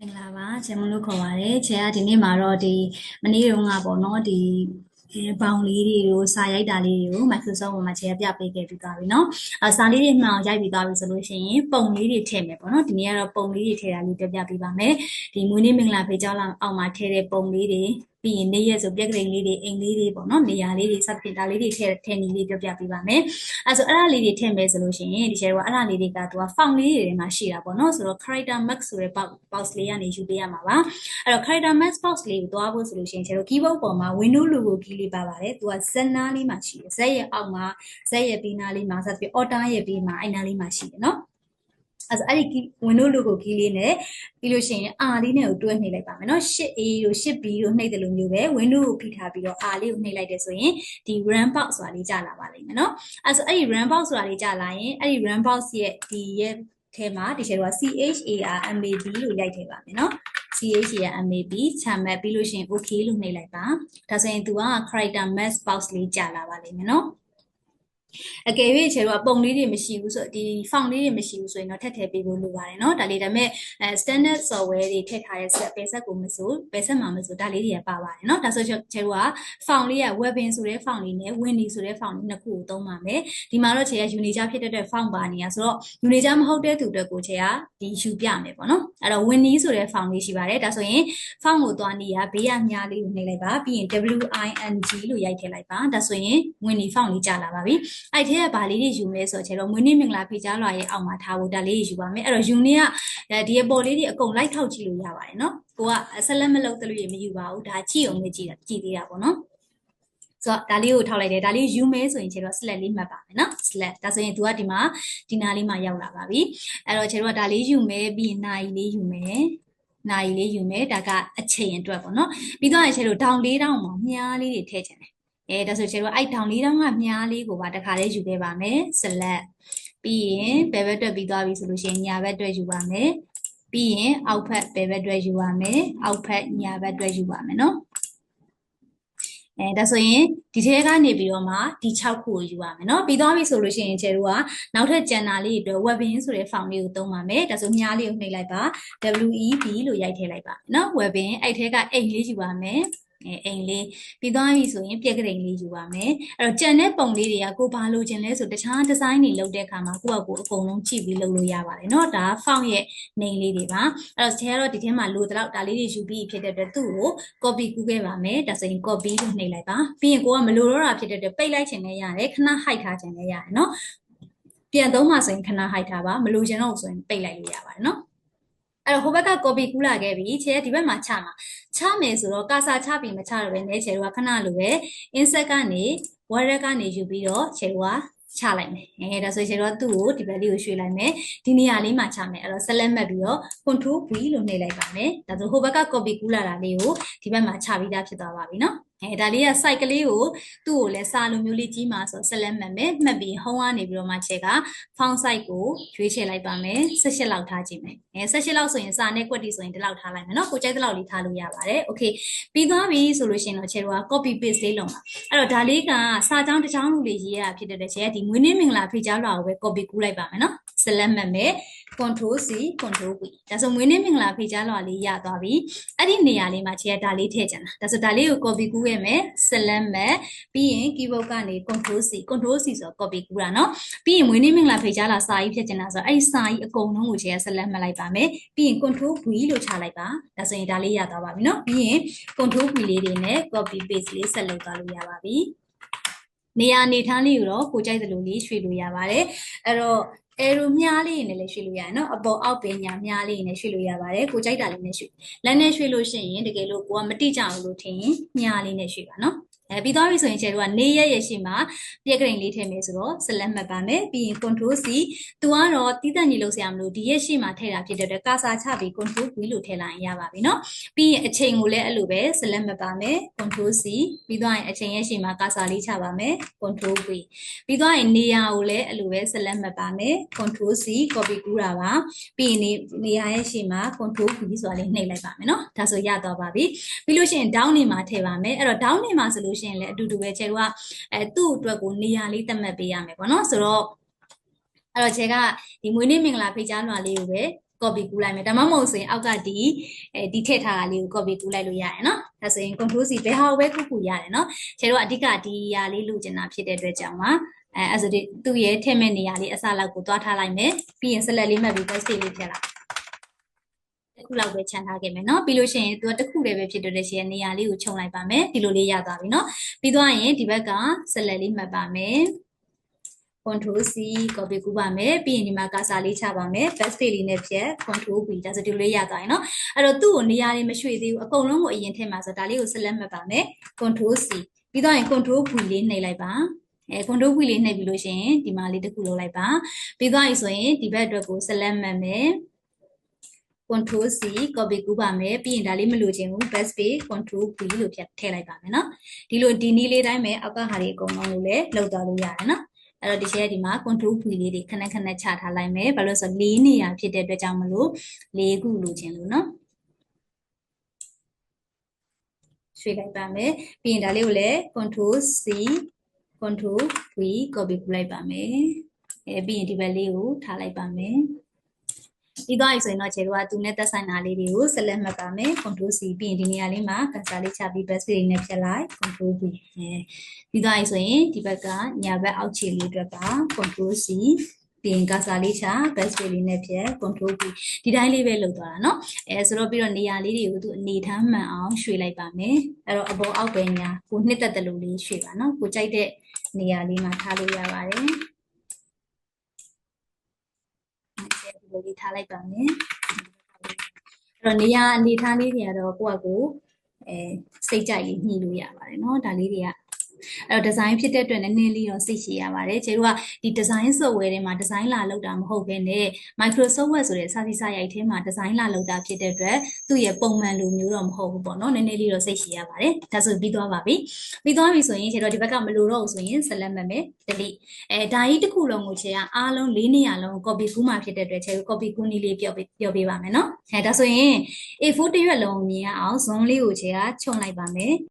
မင်္ဂလာပါချေမလို့ခေါ်ပါတယ်ချေကဒီနေ့မှာတော့ဒီမနေ့တုန်းကပေါ့နော်ဒီအဲဘောင်လေးတွေကိုစာရိုက်တာလေးတွေကို Microsoft ပေါ်မှာချေကပြပေးခဲ့ပြီးသွားပြီเนาะအဲစာလေးတွေမှောင်ရိုက်ပြီးသွားပြီဆိုလို့ရှိရင်ပုံလေးတွေထည့်မယ်ပေါ့နော်ဒီနေ့ကတော့ပုံလေးတွေထည့်တာလေးပြပြပေးပါမယ်ဒီမွေးနေ့မင်္ဂလာဖေးကြောင်းလောက်အောက်မှာထည့်တဲ့ပုံလေးတွေ ပြီးရင်နေ့ရက်ဆိုပြက်ကလေးလေးတွေအိမ်လေးတွေပေါ့နော်နေရာလေးတွေစသဖြင့်ဒါလေးတွေထည့်ထည့်နည်းလေးပြပြပေးပါမယ်အဲဆိုအဲ့ဒါလေးတွေထည့်မယ်ဆိုလို့ရှိရင်ဒီချေကအဲ့ဒါလေးတွေကသူက font လေးတွေမှာရှိတာပေါ့နော်ဆိုတော့ character max ဆိုတဲ့ box box လေးကနေယူပေးရမှာပါအဲ့တော့ character max box လေးကိုသွားဖို့ဆိုလို့ရှိရင်ကျတော့ keyboard ပေါ်မှာ window logo key လေးပါပါတယ်သူက z နားလေးမှာရှိတယ် z ရဲ့အောက်မှာ z ရဲ့ပြီးနားလေးမှာစသဖြင့် order ရဲ့ပြီးမှာအဲ့နားလေးမှာရှိတယ်နော် အဲဆိုအဲ့ဒီဝင်တို့လူကိုကီးလေးနဲ့ပြီးလို့ရှိရင် R လေးနဲ့ကိုတွဲနှိပ်လိုက်ပါမယ်နော် 8A တို့ 8B တို့နှိပ်တယ်လို့မျိုးပဲဝင်တို့ကိုဖိထားပြီးတော့ R လေးကိုနှိပ်လိုက်တယ်ဆိုရင်ဒီ RAM box ဆိုတာလေးကျလာပါလိမ့်မယ်နော်အဲဆိုအဲ့ဒီ RAM box ဆိုတာလေးကျလာရင်အဲ့ဒီ RAM box ရဲ့ဒီရဲ့ထဲမှာဒီချက်တော့ CHARMAB လို့ရိုက်ထည့်ပါမယ်နော် CH ရ MAB ချမှတ်ပြီးလို့ရှိရင် okay လို့နှိပ်လိုက်ပါဒါဆိုရင် तू က character mass box လေးကြာလာပါလိမ့်မယ်နော် အကယ်၍ခြေတော့ပုံလေးတွေမရှိဘူးဆိုဒီ font လေးတွေမရှိဘူးဆိုရင်တော့ထည့်ထည့်ပေးဖို့လိုပါတယ်เนาะဒါလေးဒါပေမဲ့အဲ standard software တွေထည့်ထားတဲ့ set ပဲဆက်ကိုမဆိုပဲဆက်မှာမဆိုဒါလေးတွေကပါပါတယ်เนาะဒါဆိုခြေတို့က font လေးက webbing ဆိုတဲ့ font လေးနဲ့ windy ဆိုတဲ့ font လေးနှစ်ခုကိုသုံးပါမယ်ဒီမှာတော့ခြေက unijar ဖြစ်တဲ့ font ပါနေရဆိုတော့ unijar မဟုတ်တဲ့သူအတွက်ကိုခြေကဒီယူပြမယ်ပေါ့เนาะအဲ့တော့ windy ဆိုတဲ့ font လေးရှိပါတယ်ဒါဆိုရင် font ကိုသွားနေရဘေးကမြားလေးကိုနှိပ်လိုက်ပါပြီးရင် wing လို့ရိုက်ထည့်လိုက်ပါဒါဆိုရင် windy font လေးကြာလာပါပြီ အဲ့ထဲကဘာလေးတွေယူမလဲဆိုတော့ခြေတော့မွေးနေ့မင်္ဂလာဖေးကြားလွှာရဲ့အောက်မှာထားဖို့ဒါလေးတွေယူပါမယ်အဲ့တော့ယူနေကဒီအပေါ်လေးတွေအကုန်လိုက်ထောက်ကြည့်လို့ရပါတယ်နော်ကိုကဆက်လက်မလုပ်တလို့ရမယူပါဘူးဒါကြည့်အောင်လေးကြည့်တာကြည့်သေးတာပေါ့နော်ဆိုတော့ဒါလေးကိုထောက်လိုက်တယ်ဒါလေးယူမဲဆိုရင်ခြေတော့ select လေးမှတ်ပါမယ်နော် select ဒါဆိုရင် तू ကဒီမှာဒီနားလေးမှာရောက်လာပါပြီအဲ့တော့ခြေတော့ဒါလေးယူမဲပြီးရင်နာရီလေးယူမဲနိုင်လေးယူမယ်ဒါကအချိန်အတွက်ပေါ့နော်ပြီးတော့ခြေတို့ဒေါင်လေးတောင်းမှာမြားလေးတွေထည့်ချင်တယ် အဲဒါဆိုချေတို့အဲ့ထောင်လေးတောင်းကမြားလေးကိုပါတခါလေးယူခဲ့ပါမယ် select ပြီးရင်ဘယ်ဘက်တွက်ပြီးသွားပြီဆိုလို့ရှိရင်ညာဘက်တွက်ယူပါမယ်ပြီးရင်အောက်ဖက်ဘယ်ဘက်တွက်ယူပါမယ်အောက်ဖက်ညာဘက်တွက်ယူပါမယ်နော်အဲဒါဆိုရင်ဒီထဲကနေပြီးတော့မှဒီ6ခုကိုယူရမယ်เนาะပြီးသွားပြီဆိုလို့ရှိရင်ကျဲတို့ကနောက်ထပ်ကျန်တာလေးတွေအတွက် webbing ဆိုတဲ့ font လေးကိုသုံးပါမယ်ဒါဆိုမြားလေးကိုနှိပ်လိုက်ပါ WEB လို့ရိုက်ထည့်လိုက်ပါเนาะ webbing အဲ့ထဲကအိမ်လေးယူပါမယ် အဲအိမ်လေးပြီးသွားပြီဆိုရင်ပြက်ကလေးလေးယူပါမယ်အဲ့တော့ကြံတဲ့ပုံလေးတွေကကိုဘာလိုချင်လဲဆိုတခြားဒီဇိုင်းတွေလုပ်တဲ့အခါမှာကိုယ့်အကိုအကုန်လုံးကြည့်ပြီးလုပ်လို့ရပါတယ်เนาะဒါ font ရဲ့ name လေးတွေပါအဲ့တော့ဆရာတော့ဒီထဲမှာလိုတလောက်ဒါလေးတွေယူပြီးဖြစ်တဲ့အတွက်သူ့ကို copy ကူးခဲ့ပါမယ်ဒါဆိုရင် copy လို့နှိပ်လိုက်ပါပြီးရင်ကိုကမလိုတော့တာဖြစ်တဲ့အတွက်ပိတ်လိုက်ချင်လည်းရတယ်ခဏ hide ထားချင်လည်းရတယ်เนาะပြန်သုံးမှဆိုရင်ခဏ hide ထားပါမလိုချင်တော့ဆိုရင်ပိတ်လိုက်လို့ရပါတယ်เนาะ အဲ့တော့ဟိုဘက်က copy ကူးလာခဲ့ပြီချဲဒီဘက်မှာချမှာချမယ်ဆိုတော့ကာစာချပြီးမချတော့ပဲနဲချဲတို့ကခဏလိုပဲ insert ကနေ word ကနေယူပြီးတော့ချဲတို့ကချလိုက်မယ်အဲဒါဆိုချဲတို့ကသူ့ကိုဒီဘက်လေးကိုရွှေ့လိုက်မယ်ဒီနေရာလေးမှာချမယ်အဲ့တော့ select မှတ်ပြီးတော့ control v လို့နှိပ်လိုက်ပါမယ်ဒါဆိုဟိုဘက်က copy ကူးလာတာလေးကိုဒီဘက်မှာချပြီးသားဖြစ်သွားပါပြီနော် အဲဒါလေးက site ကလေးကိုသူ့ကိုလည်းစာလိုမျိုးလေးကြီးမှာဆို select မှတ်မယ်မှတ်ပြီး home ကနေပြီးတော့မှချက်က font size ကိုရွေးချယ်လိုက်ပါမယ်18လောက်ထားကြည့်မယ်အဲ18လောက်ဆိုရင်စာနဲ့ကွက်တီဆိုရင်ဒီလောက်ထားလိုက်မယ်เนาะကိုကြိုက်တဲ့လောက်လေးထားလို့ရပါတယ် okay ပြီးသွားပြီဆိုလို့ရှိရင်တော့ချက်က copy paste လေးလုပ်ပါအဲ့တော့ဒါလေးကစာကြောင်းတစ်ကြောင်းလိုလေးရေးရဖြစ်တဲ့ချက်ကဒီမွေးနေ့မင်္ဂလာဖိကြားလွှာကိုပဲ copy ကူးလိုက်ပါမယ်เนาะ select မှတ်မယ် control C control V ဒါဆိုမွေးနေ့မင်္ဂလာဖိတ်ကြားလွှာလေးရသွားပြီအဲ့ဒီနေရာလေးမှာခြေရဒါလေးထည့်ချင်တာဒါဆိုဒါလေးကို copy ကူးရမယ် select မယ်ပြီးရင် keyboard ကနေ control C control C ဆိုတော့ copy ကူးတာနော်ပြီးရင်မွေးနေ့မင်္ဂလာဖိတ်ကြားလာစာကြီးဖြစ်ချင်တာဆိုတော့အဲ့ဒီစာကြီးအကုန်လုံးကိုခြေရ select မလိုက်ပါမယ်ပြီးရင် control V လို့ချလိုက်ပါဒါဆိုရင်ဒါလေးရသွားပါပြီနော်ပြီးရင် control V လေးတွေနဲ့ copy paste လေး select သွားလို့ရပါပြီနေရာအနေထားလေးကိုတော့ကိုကြိုက်သလိုလေးရွှေ့လို့ရပါတယ်အဲ့တော့ အဲရိုမြားလေးနဲ့လည်းရွှေ့လို့ရတယ်နော်အပေါ်အောက်ပင်ညာမြားလေးနဲ့ရွှေ့လို့ရပါတယ်ကိုကြိုက်တာလေးနဲ့ရွှေ့လက်နဲ့ရွှေ့လို့ရှိရင်တကယ်လို့ကိုကမတိကြဘူးလို့ထင်ရင်မြားလေးနဲ့ရွှေ့ပါနော် အဲပြီးသွားပြီဆိုရင်ကျဲတို့ကနေရက်ရက်ရှိမှပြက်ကရင်လေးထည့်မယ်ဆိုတော့ select မှတ်ပါမယ်ပြီးရင် control c သူကတော့တီးတက်ညီလို့ဆရာမလို့ဒီရက်ရှိမှထည့်တာဖြစ်တဲ့အတွက်ကာစာချပြီး control v လို့ထည့်လိုက်ရင်ရပါပြီเนาะပြီးရင်အချိန်ကိုလည်းအဲ့လိုပဲ select မှတ်ပါမယ် control c ပြီးသွားရင်အချိန်ရက်ရှိမှကာစာလေးချပါမယ် control v ပြီးသွားရင်နေရာကိုလည်းအဲ့လိုပဲ select မှတ်ပါမယ် control c copy ကူးတာပါပြီးရင်နေနေရာရဲ့ရှိမှ control v ဆိုတာလေးနှိပ်လိုက်ပါမယ်เนาะဒါဆိုရသွားပါပြီပြီးလို့ရှိရင် down နေမှာထည့်ပါမယ်အဲ့တော့ down နေမှာဆိုလို့ ရှင်လည်းအတူတူပဲခြေတို့ကအဲသူ့အတွက်ကိုနေရာလေးသတ်မှတ်ပေးရမယ်ပေါ့နော်ဆိုတော့အဲ့တော့ခြေကဒီမွေးနေ့မင်္ဂလာဖိတ်ကြားလွှာလေးကိုပဲ copy ကူးလိုက်မယ်ဒါမှမဟုတ်ဆိုရင်အောက်ကဒီအဲဒီထည့်ထားတာလေးကို copy ကူးလိုက်လို့ရတယ်နော်ဒါဆိုရင် control C ဘယ်ဟာကိုပဲကူးကူးရတယ်နော်ခြေတော့အဓိကဒီຢာလေးလိုချင်တာဖြစ်တဲ့အတွက်ကြောင့်ပါအဲအဲ့ဆိုဒီသူ့ရဲ့ထည့်မဲ့နေရာလေးအစလောက်ကိုသွားထားလိုက်မယ်ပြီးရင် select လေးမှတ်ပြီး paste လေးထည့်လိုက်တစ် ခုလောက်ပဲခြံထားခဲ့မယ်เนาะပြီးလို့ရှိရင်သူကတစ်ခုတည်းပဲဖြစ်တဲ့ရှင်နေရာလေးကိုခြုံလိုက်ပါမယ်ဒီလိုလေးရသွားပြီเนาะပြီးသွားရင်ဒီဘက်က select လေးမှတ်ပါမယ် control C copy ကူးပါမယ်ပြီးရင်ဒီမှာ cursor လေးချပါမယ် backspace လေးနဲ့ဖြတ် control V ဒါဆိုဒီလိုလေးရသွားရင်เนาะအဲ့တော့သူ့ကိုနေရာလေးမရွှေ့သေးဘူးအကုန်လုံးကိုအရင်ထည့်မှာဆိုဒါလေးကို select မှတ်ပါမယ် control C ပြီးတော့ရင် control V လေးနှိပ်လိုက်ပါအဲ control V လေးနှိပ်ပြီးလို့ရှိရင်ဒီမှာလေးတစ်ခုလုပ်လိုက်ပါပြီးသွားပြီဆိုရင်ဒီဘက်အတွက်ကို select မှတ်မယ် control C copy ကူးပါမယ်ပြီးရင်ဒါလေးမလိုချင်ဘူး best page control V လို့ဖြတ်ထည့်လိုက်ပါမယ်နော်ဒီလိုဒီနည်းလေးတိုင်းပဲအောက်ကဟာတွေအကုန်လုံးကိုလည်းလောက်သွားလို့ရတယ်နော်အဲ့တော့ဒီချက်ဒီမှာ control V လေးတွေခဏခဏချထားလိုက်မယ်ဘာလို့ဆိုတော့၄နေရာဖြစ်တဲ့အတွက်ကြောင့်မလို့၄ခုလိုချင်လို့နော်ရွှေ့လိုက်ပါမယ်ပြီးရင်ဒါလေးကိုလည်း control C control V copy ကူးလိုက်ပါမယ်အဲပြီးရင်ဒီဘက်လေးကိုထားလိုက်ပါမယ် ပြီးသွားပြီဆိုရင်တော့ခြေတို့ကသူနဲ့သက်ဆိုင်တာလေးတွေကို select မှတ်ပါမယ် control C ပြီးရင်ဒီနေရာလေးမှာ cursor လေးချပြီး backspace လေးနဲ့ဖြတ်လိုက် control V အဲပြီးသွားပြီဆိုရင်ဒီဘက်ကညာဘက်အောက်ခြေလေးအတွက်က control C ပြီးရင် cursor လေးချ backspace လေးနဲ့ဖြတ် control V ဒီတိုင်းလေးပဲလုပ်သွားတာเนาะအဲဆိုတော့ပြီးတော့နေရာလေးတွေကိုသူအနေထားမှန်အောင်ရွှေ့လိုက်ပါမယ်အဲ့တော့အပေါ်အောက်ပဲညာကိုနှစ်သက်တယ်လို့လေးရွှေ့ပါเนาะကိုကြိုက်တဲ့နေရာလေးမှာထားလို့ရပါတယ် လိုလေးထားလိုက်ပါမယ်အဲ့တော့နေရာအနေထားလေးတွေကတော့ကိုယ့်အကိုအဲစိတ်ကြိုက်လေးညှိလို့ရပါတယ်เนาะဒါလေးတွေက အဲ့တော့ဒီဇိုင်းဖြစ်တဲ့အတွက်နည်းနည်းလေးတော့စိတ်ရှည်ရပါတယ်။ကျတို့ကဒီ design software တွေမှာ design လာလုပ်တာမဟုတ်ဘဲနဲ့ Microsoft Word ဆိုတဲ့စာစီစာရိုက်ထဲမှာ design လာလုပ်တာဖြစ်တဲ့အတွက်သူ့ရဲ့ပုံမှန်လိုမျိုးတော့မဟုတ်ဘူးပေါ့နော်။နည်းနည်းလေးတော့စိတ်ရှည်ရပါတယ်။ဒါဆိုပြီးသွားပါပြီ။ပြီးသွားပြီဆိုရင်ကျတော့ဒီဘက်ကမလိုတော့ဘူးဆိုရင် select မှတ်မယ် delete အဲဒါကြီးတစ်ခုလုံးကိုခြေကအားလုံး၄နေရာလုံး copy ကူးမှဖြစ်တဲ့အတွက်ခြေကို copy ကူးနည်းလေးပြောပြပြောပြပါမယ်နော်။အဲဒါဆိုရင် A4 တစ်ရွက်လုံးမြင်ရအောင် zone လေးကိုခြေကခြုံလိုက်ပါမယ်